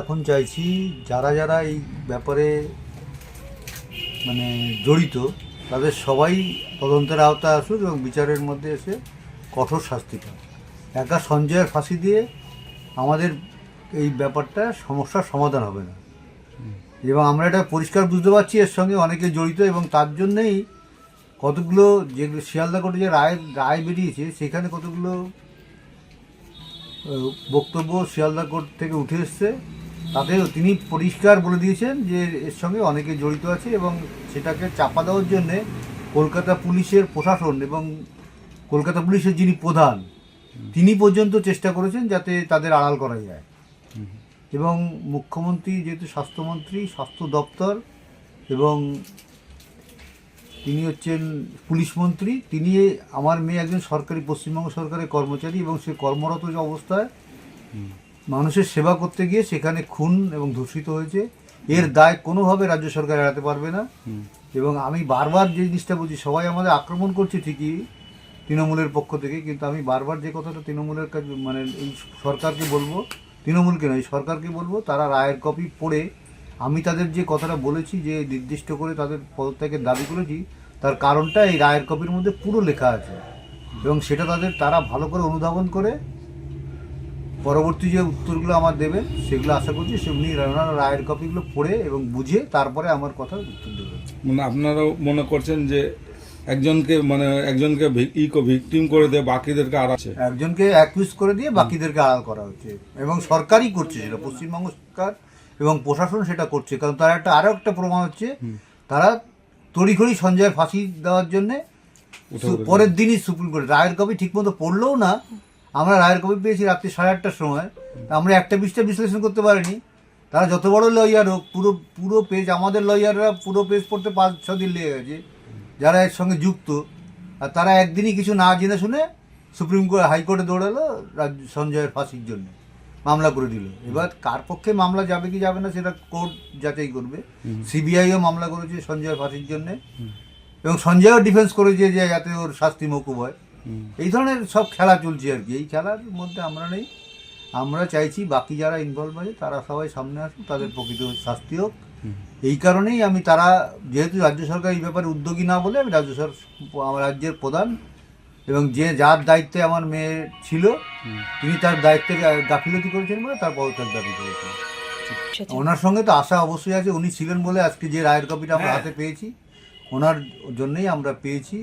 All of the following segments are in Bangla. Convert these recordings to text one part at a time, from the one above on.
এখন চাইছি যারা যারা এই ব্যাপারে মানে জড়িত, তাদের সবাই তদন্তের আওতায় আসুক এবং বিচারের মধ্যে এসে কঠোর শাস্তি পায় একা সঞ্জয়ের ফাঁসি দিয়ে আমাদের এই ব্যাপারটা সমস্যার সমাধান হবে না। এবং আমরা এটা পরিষ্কার বুঝতে পারছি এর সঙ্গে অনেকে জড়িত এবং তার জন্যেই কতগুলো যেগুলো শিয়ালদা কোর্টে যে রায় রায় বেরিয়েছে, সেখানে কতগুলো বক্তব্য শিয়ালদা কোর্ট থেকে উঠে এসছে। তাতে তিনি পরিষ্কার বলে দিয়েছেন যে এর সঙ্গে অনেকে জড়িত আছে এবং সেটাকে চাপা দেওয়ার জন্যে কলকাতা পুলিশের প্রশাসন এবং কলকাতা পুলিশের যিনি প্রধান তিনি পর্যন্ত চেষ্টা করেছেন যাতে তাদের আড়াল করা যায়। এবং মুখ্যমন্ত্রী যেহেতু স্বাস্থ্যমন্ত্রী স্বাস্থ্য দপ্তর এবং তিনি হচ্ছেন পুলিশ মন্ত্রী। তিনি আমার মেয়ে একজন সরকারি পশ্চিমবঙ্গ সরকারের কর্মচারী এবং সে কর্মরত যে অবস্থায় মানুষের সেবা করতে গিয়ে সেখানে খুন এবং ধর্ষিত হয়েছে। এর দায় কোনোভাবে রাজ্য সরকার এড়াতে পারবে না। এবং আমি বারবার যে জিনিসটা বলছি সবাই আমাদের আক্রমণ করছে ঠিকই তৃণমূলের পক্ষ থেকে কিন্তু আমি বারবার যে কথাটা তৃণমূলের কাছে মানে এই সরকারকে বলব তৃণমূলকে নয় সরকারকে বলব তারা রায়ের কপি পড়ে আমি তাদের যে কথাটা বলেছি যে নির্দিষ্ট করে তাদের পদত্যাগের দাবি করেছি তার কারণটা এই রায়ের কপির মধ্যে পুরো লেখা আছে। এবং সেটা তাদের তারা ভালো করে অনুধাবন করে পরবর্তী যে উত্তরগুলো আমার দেবেন সেগুলো আশা করছি সেমনি ওনারা রায়ের কপিগুলো পড়ে এবং বুঝে তারপরে আমার কথার উত্তর দেবেন। মানে আপনারাও মনে করছেন যে একজনকে মানে একজনকে ভি- ই ভিকটিম করে দিয়ে বাকিদেরকে আছে একজনকে অ্যাকিউজ করে দিয়ে বাকিদেরকে আড়াল করা হচ্ছে। এবং সরকারই করছে সেটা পশ্চিমবঙ্গ সরকার এবং প্রশাসন সেটা করছে। কারণ তার একটা আরও একটা প্রমাণ হচ্ছে তারা তড়িঘড়ি সঞ্জয়ের ফাঁসি দেওয়ার জন্যে পরের দিনই সুপ্রিম কোর্টে। রায়ের কপি ঠিকমতো পড়লেও না আমরা রায়ের কপি পেয়েছি রাত্রি সাড়ে আটটার সময়। তা আমরা একটা পৃষ্ঠা বিশ্লেষণ করতে পারিনি। তারা যত বড় লয়ার হোক পুরো পুরো পেজ আমাদের লয়াররা পুরো পেজ পড়তে পাঁচ ছ দিন লেগে গেছে। যারা এর সঙ্গে যুক্ত আর তারা একদিনই কিছু না জেনে শুনে সুপ্রিম কোর্ট হাইকোর্টে দৌড়ালো রাজ্য সঞ্জয়ের ফাঁসির জন্য। মামলা করে দিল। এবার কার পক্ষে মামলা যাবে কি যাবে না সেটা কোর্ট যাচাই করবে। সিবিআইও মামলা করেছে সঞ্জয় ফাঁসির জন্যে। এবং সঞ্জয়ও ডিফেন্স করেছে যে যাতে ওর শাস্তি মকুব হয়। এই ধরনের সব খেলা চলছে আর কি। এই খেলার মধ্যে আমরা নেই। আমরা চাইছি বাকি যারা ইনভলভ আছে তারা সবাই সামনে আসুক, তাদের প্রকৃত শাস্তি হোক। এই কারণেই আমি তারা, যেহেতু রাজ্য সরকার এই ব্যাপারে উদ্যোগী না বলে আমি রাজ্য সরকার রাজ্যের প্রধান এবং যে যার দায়িত্বে আমার মেয়ে ছিল তিনি তার দায়িত্বে গাফিলতি করেছেন বলে তার পদত্যাগ দাবি করেছেন। ওনার সঙ্গে তো আশা অবশ্যই আছে উনি ছিলেন বলে আজকে যে রায়ের কপিটা আমরা হাতে পেয়েছি ওনার জন্যই আমরা পেয়েছি।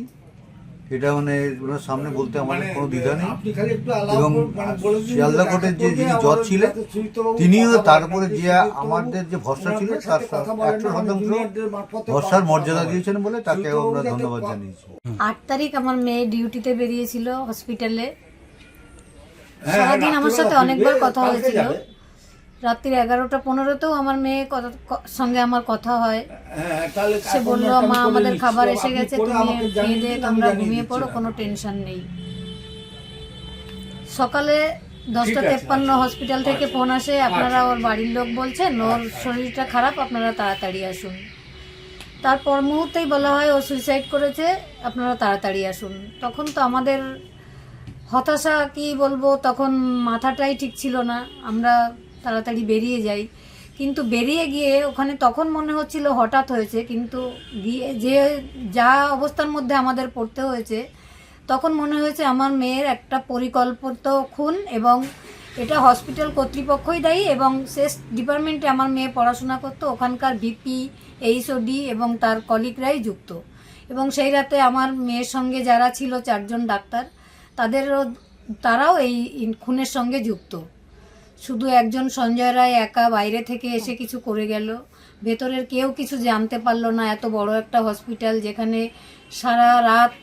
এটা মানে ওনার সামনে বলতে আমাদের কোনো দ্বিধা নেই। এবং শিয়ালদা কোর্টের যে যিনি জজ ছিলেন তিনিও তারপরে যে আমাদের যে ভরসা ছিল তার একশো শতাংশ ভরসার মর্যাদা দিয়েছেন বলে তাকে আমরা ধন্যবাদ জানিয়েছি। আট তারিখ আমার মেয়ে ডিউটিতে বেরিয়েছিল হসপিটালে। সারাদিন আমার সাথে অনেকবার কথা হয়েছিল। রাত্রির এগারোটা পনেরোতেও আমার মেয়ে কথা- সঙ্গে আমার কথা হয়। সে বলল মা আমাদের খাবার এসে গেছে তুমি খেয়ে দিয়ে তোমরা ঘুমিয়ে পড়ো কোনো টেনশন নেই। সকালে দশটা তেপ্পান্ন হসপিটাল থেকে ফোন আসে আপনারা ওর বাড়ির লোক বলছেন ওর শরীরটা খারাপ আপনারা তাড়াতাড়ি আসুন। তারপর মুহূর্তেই বলা হয় ও সুইসাইড করেছে আপনারা তাড়াতাড়ি আসুন। তখন তো আমাদের হতাশা কি বলব তখন মাথাটাই ঠিক ছিল না। আমরা তাড়াতাড়ি বেরিয়ে যাই। কিন্তু বেরিয়ে গিয়ে ওখানে তখন মনে হচ্ছিল হঠাৎ হয়েছে, কিন্তু গিয়ে যে যা অবস্থার মধ্যে আমাদের পড়তে হয়েছে, তখন মনে হয়েছে আমার মেয়ের একটা পরিকল্পিত খুন এবং এটা হসপিটাল কর্তৃপক্ষই দায়ী এবং শেষ ডিপার্টমেন্টে আমার মেয়ে পড়াশোনা করতো, ওখানকার ভিপি, এইচওডি এবং তার কলিগরাই যুক্ত। এবং সেই রাতে আমার মেয়ের সঙ্গে যারা ছিল চারজন ডাক্তার, তাদেরও, তারাও এই খুনের সঙ্গে যুক্ত। শুধু একজন সঞ্জয় রায় একা বাইরে থেকে এসে কিছু করে গেল। ভেতরের কেউ কিছু জানতে পারল না। এত বড় একটা হসপিটাল যেখানে সারা রাত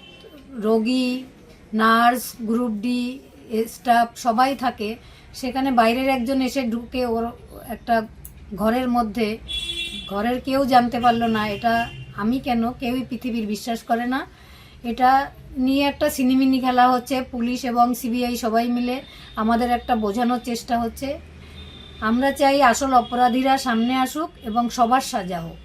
রোগী, নার্স, গ্রুপ ডি, স্টাফ সবাই থাকে। সেখানে বাইরের একজন এসে ঢুকে ওর একটা ঘরের মধ্যে। ঘরের কেউ জানতে পারল না, এটা আমি কেন? কেউই পৃথিবীর বিশ্বাস করে না। এটা নিয়ে একটা সিনিমিনি খেলা হচ্ছে, পুলিশ এবং সিবিআই সবাই মিলে। আমাদের একটা বোঝানোর চেষ্টা হচ্ছে। আমরা চাই আসল অপরাধীরা সামনে আসুক এবং সবার সাজা হোক।